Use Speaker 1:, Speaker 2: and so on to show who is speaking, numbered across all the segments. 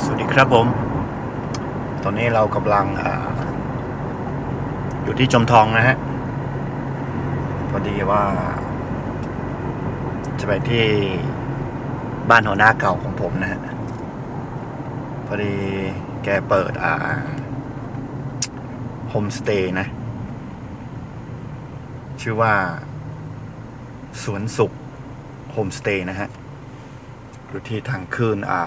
Speaker 1: สวัสดีครับผม ตอนนี้เรากำลังออยู่ที่จมทองนะฮะ พอดีว่า จะไปที่บ้านหัวหน้าเก่าของผมนะฮะ พอดีแกเปิดอ่าโฮมสเตย์นะ ชื่อว่า สวนสุขโฮมสเตย์นะฮะอยู่ที่ทางขึ้นอ่า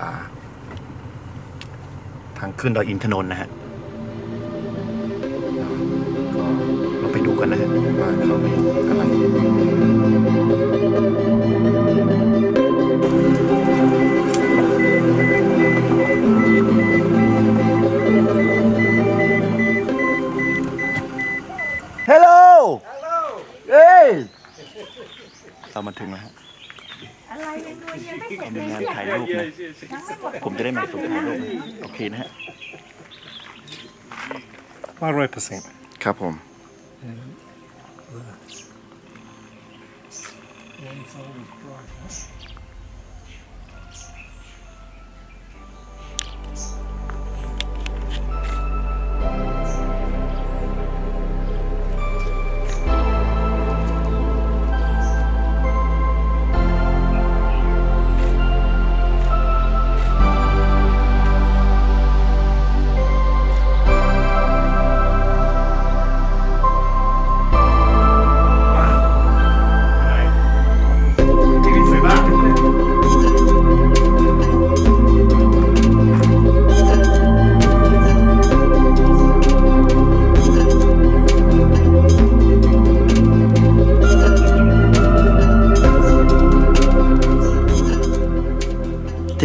Speaker 1: ทางขึ้นดอยอินทนนท์นะฮะก็เราไปดูกันนะฮะว่าเขามีอะไรฮัลโหล เฮ้ยเรามาถึงแล้วฮะ
Speaker 2: อะไร ยังดูยังไม่เสร็จ
Speaker 1: มี
Speaker 2: เลย
Speaker 1: งาน
Speaker 2: เนี่ย
Speaker 1: ถ่ายรูปนะ
Speaker 2: ยังไม่หมด
Speaker 1: ผมจะได้มาฝึกถ่ายรูปนะโอเคนะฮะ
Speaker 3: ร้อยเปอร์เซ็นต์
Speaker 1: ครับผม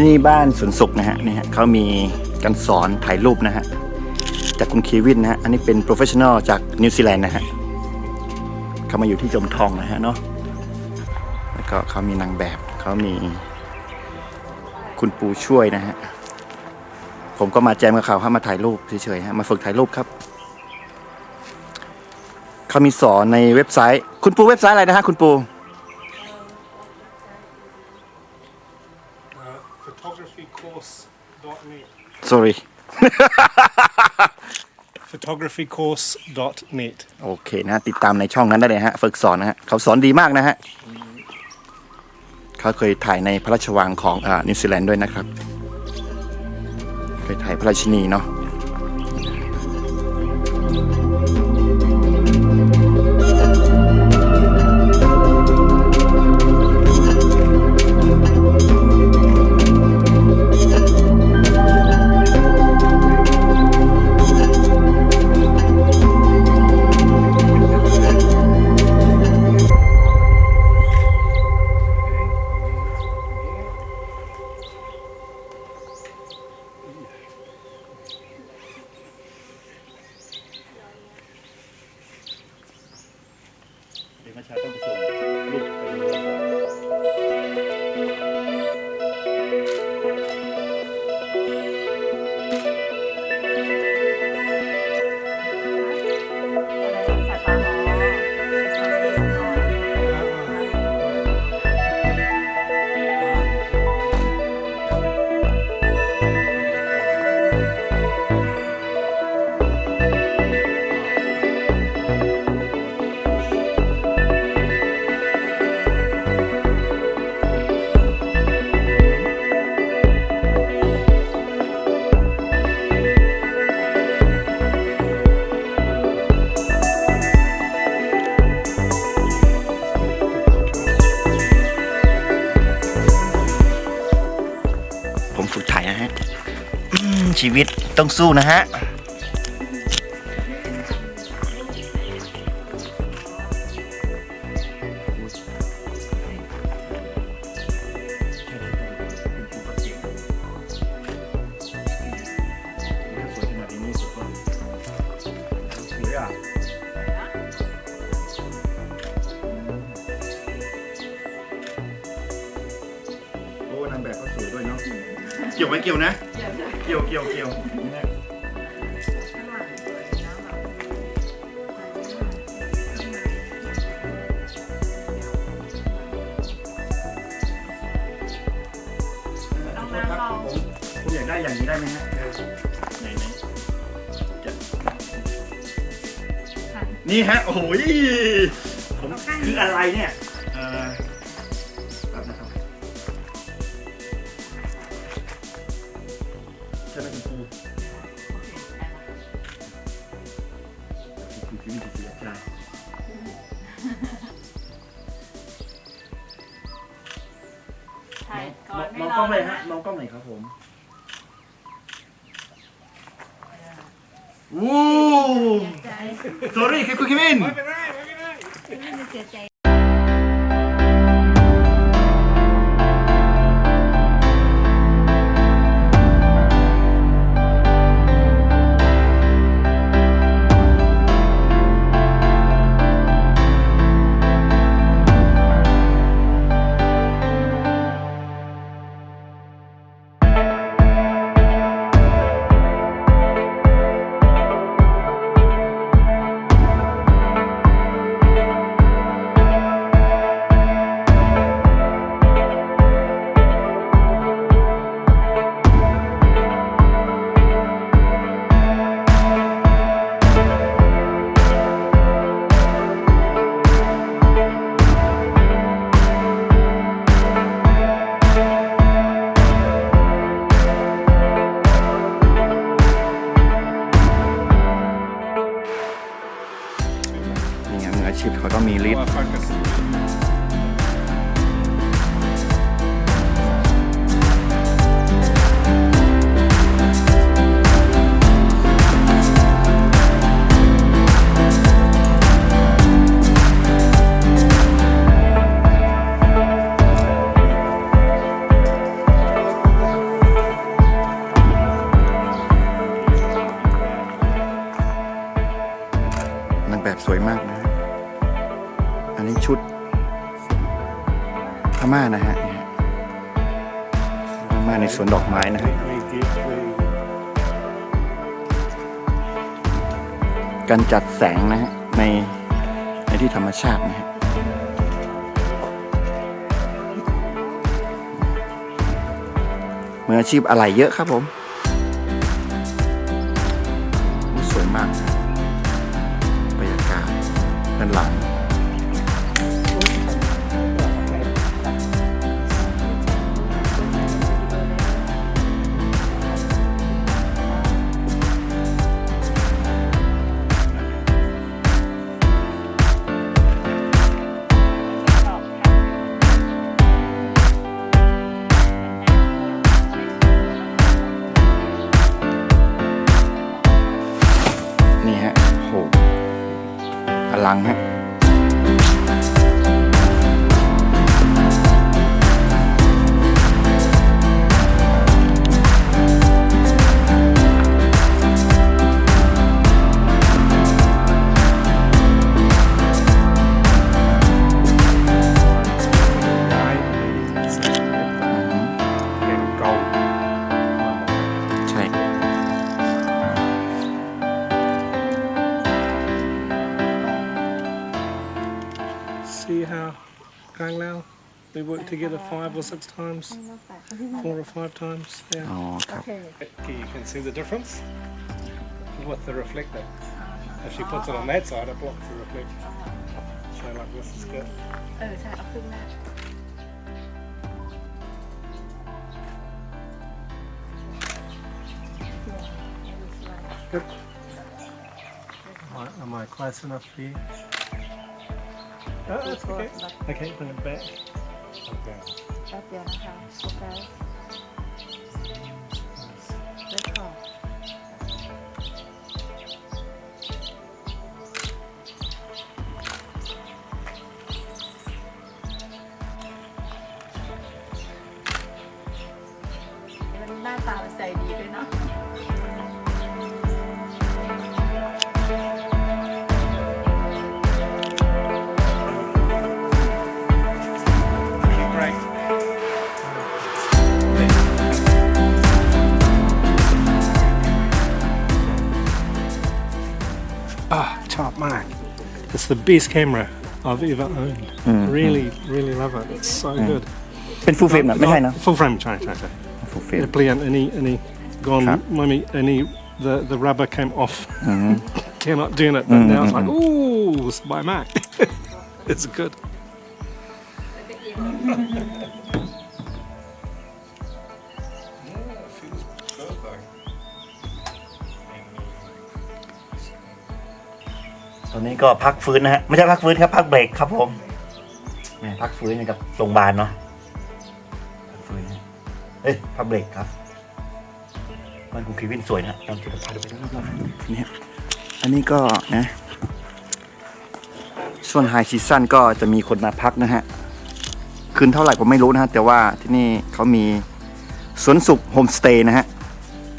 Speaker 1: ที่นี่บ้านสวนสุขนะฮะนี่ฮะเขามีการสอนถ่ายรูปนะฮะจากคุณเควินนะฮะอันนี้เป็นโปรเฟชชั่นอลจากนิวซีแลนด์นะฮะเขามาอยู่ที่จมทองนะฮะเนาะแล้วก็เขามีนางแบบเขามี คุณปูช่วยนะฮะผมก็มาแจมกับเขาครับมาถ่ายรูปเฉยๆฮะมาฝึกถ่ายรูปครับเขามีสอนในเว็บไซต์ คุณปูเว็บไซต์อะไรนะฮะคุณปู sorry
Speaker 3: photography course dot net
Speaker 1: โอเคนะฮะติดตามในช่องนั้นได้เลยฮะ ฝึกสอนนะฮะ เขาสอนดีมากนะฮะ เขาเคยถ่ายในพระราชวังของอ่านิวซีแลนด์ด้วยนะครับ เคยถ่ายพระราชินีเนาะ ชีวิตต้องสู้นะฮะโอ้นางแบบก็สวยด้วยเนาะ เกี่ยวไหมเกี่ยวนะเกี่ยวเกี่ยวเกี่ยวนี่นะผมผมอยากได้อย่างนี้ได้ไหมฮะไหนไหนจะนี่ฮะ โอ้ยผมคืออะไรเนี่ย ม่
Speaker 2: อ
Speaker 1: ง
Speaker 2: ร
Speaker 1: กล้
Speaker 2: อ
Speaker 1: องเลย
Speaker 2: นะ
Speaker 1: ฮะมองกล้องหน่อยครับผมวู้
Speaker 2: ใจ
Speaker 1: sorry คือคุณคิมิน
Speaker 2: ไม่ได้เสียใจ
Speaker 1: ชีพเขาต้องมีฤ
Speaker 3: ทธิ์
Speaker 1: นนี้ชุดพม่านะฮะพม่าในสวนดอกไม้นะฮะการจัดแสงนะฮะในในที่ธรรมชาตินะฮะมืออาชีพอะไรเยอะครับผม
Speaker 3: together five or six times, four or five times. Yeah.
Speaker 1: Oh, okay.
Speaker 3: okay. You can see the difference with the reflector. If she puts it on that side, it blocks the reflector. So like this is good. Good. Am I, am I close enough for you? Oh, that's okay. Okay, bring it back. Okay.
Speaker 2: แป๊บเดีย
Speaker 3: It's the best camera I've ever owned. Really, really love it. It's so good.
Speaker 1: เป็นฟูลเฟรมนะไม่ใช่นะ
Speaker 3: Full frame ใช่ใช่ใช่
Speaker 1: ฟูลเฟรม
Speaker 3: เปลี่ยนอันนี้อันนี้ gone,
Speaker 1: Crap.
Speaker 3: mummy, any the the rubber came off.
Speaker 1: อืม
Speaker 3: Cannot doing it, but
Speaker 1: Mm,
Speaker 3: now it's
Speaker 1: mm,
Speaker 3: like,
Speaker 1: mm.
Speaker 3: ooh, it's by Mac. it's good.
Speaker 1: ตอนนี้ก็พักฟื้นนะฮะไม่ใช่พักฟื้นครับพักเบรกครับผมแหมพักฟื้นกับโรงพยาบาลเนาะพักฟื้นเอ้ยพักเบรกครับบ้านคุณคีวินสวยนะลองที่เราพาดูไปรอบๆนี่อันนี้ก็นะช่วงไฮซีซั่นก็จะมีคนมาพักนะฮะคืนเท่าไหร่ผมไม่รู้นะฮะแต่ว่าที่นี่เขามีสวนสุขโฮมสเตย์นะฮะ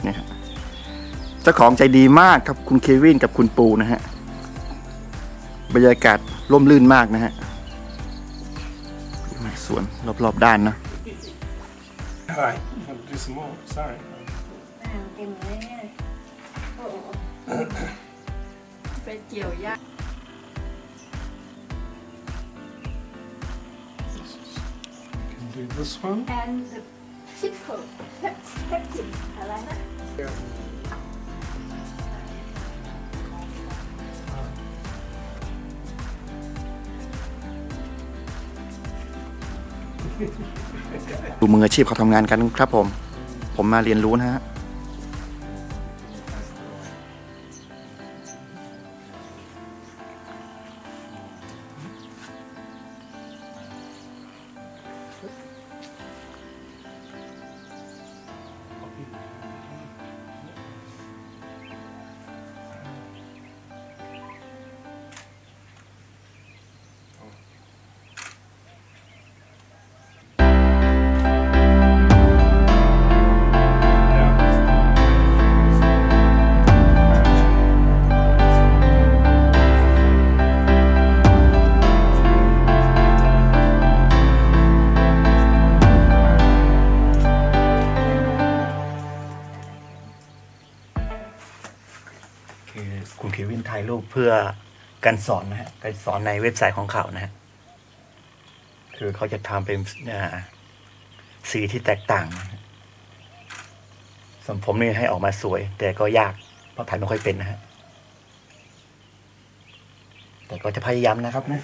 Speaker 1: เนี่ยเจ้าของใจดีมากครับคุณเควินกับคุณปูนะฮะ บรรยากาศร่มรื่นมากนะฮะสวนรอบๆด้านนะ
Speaker 3: Alright, do some more. Sorry.
Speaker 2: เต็มเลยเนี่ยไปเกี่ยวหญ้า
Speaker 3: Can do this one.
Speaker 2: and the pickle peptic อะไรนะ
Speaker 1: ดูมืออาชีพเขาทำงานกันครับผม ผมมาเรียนรู้นะฮะ การสอนนะฮะการสอนในเว็บไซต์ของเขานะฮะคือเขาจะทำเป็นสีที่แตกต่างส่วนผมนี่ให้ออกมาสวย แต่ก็ยากเพราะถ่ายไม่ค่อยเป็นนะฮะแต่ก็จะพยายามนะครับนะ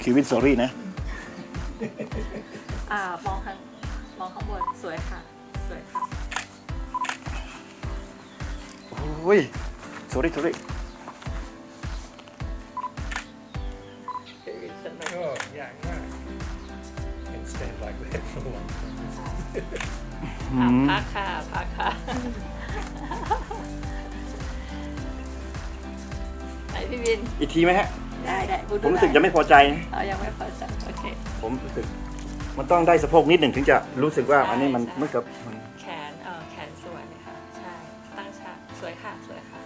Speaker 1: คุณเควินสอรี่นะ
Speaker 2: อ่ามองข้างมองข้างบนสวยค่ะ สวยค่ะ
Speaker 1: โอ้ยสอรี่สอรี่
Speaker 3: Oh, yeah, yeah. Can stand like that for a long time.
Speaker 1: อืม
Speaker 2: พักค่ะพักค่ะไหนพี่บิน
Speaker 1: อีกทีไหมฮะ
Speaker 2: ได้ได้พูด
Speaker 1: ผมรู้สึกจะไม่พอใจนะ
Speaker 2: เอายังไม่พอใจโอเค
Speaker 1: ผมรู้สึก มันต้องได้สะโพกนิดหนึ่งถึงจะรู้สึกว่า
Speaker 2: ใช่
Speaker 1: อันนี้มัน
Speaker 2: ใช่
Speaker 1: เหมือนกับมัน
Speaker 2: แขนเออแขนสวยค่ะ ใช่ ตั้งฉากสวยค่ะ สวยค่ะ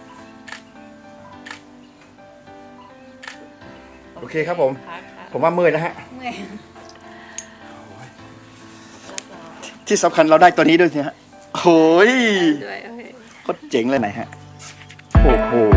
Speaker 1: โอเคครับผม
Speaker 2: พักค่ะ
Speaker 1: ผมว่าเมื่อยแล้วฮะ
Speaker 2: เมื่อยรับรอง
Speaker 1: ที่สำคัญเราได้ตัวนี้ด้วยสิฮะโอ้ย
Speaker 2: ด้วยโอเค
Speaker 1: โคตรเจ๋งเลยไหนฮะ โอ้โห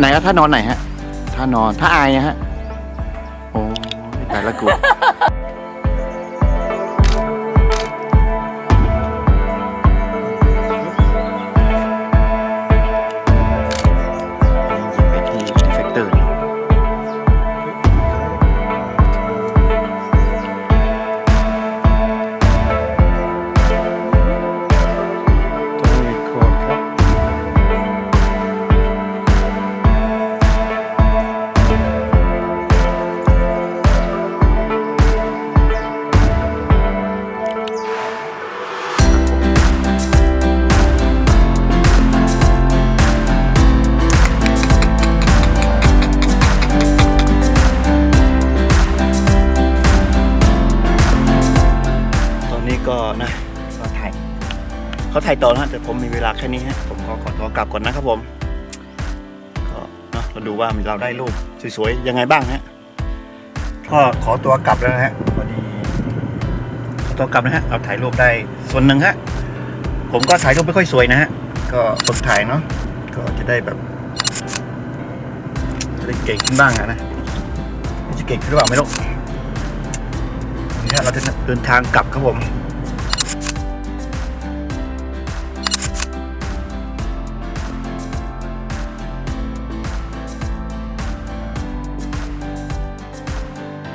Speaker 1: ไหนอะท่านอนไหนฮะท่านอนท่าอายนะฮะ โอ้ยตายละกู ต่อนะฮะแต่ผมมีเวลาแค่นี้ฮะผมขอขอตัวกลับก่อนนะครับผมก็เนาะเราดูว่าเราได้รูปสวยๆยังไงบ้างฮะก็ขอตัวกลับแล้วนะฮะพอดีขอตัวกลับนะฮะเราถ่ายรูปได้ส่วนหนึ่งฮะผมก็ถ่ายรูปไม่ค่อยสวยนะฮะก็ฝึกถ่ายเนาะก็จะได้แบบจะได้เก่งขึ้นบ้างอะนะจะเก่งขึ้นหรือเปล่าไม่รู้นี่ฮะเราจะเดินทางกลับครับผม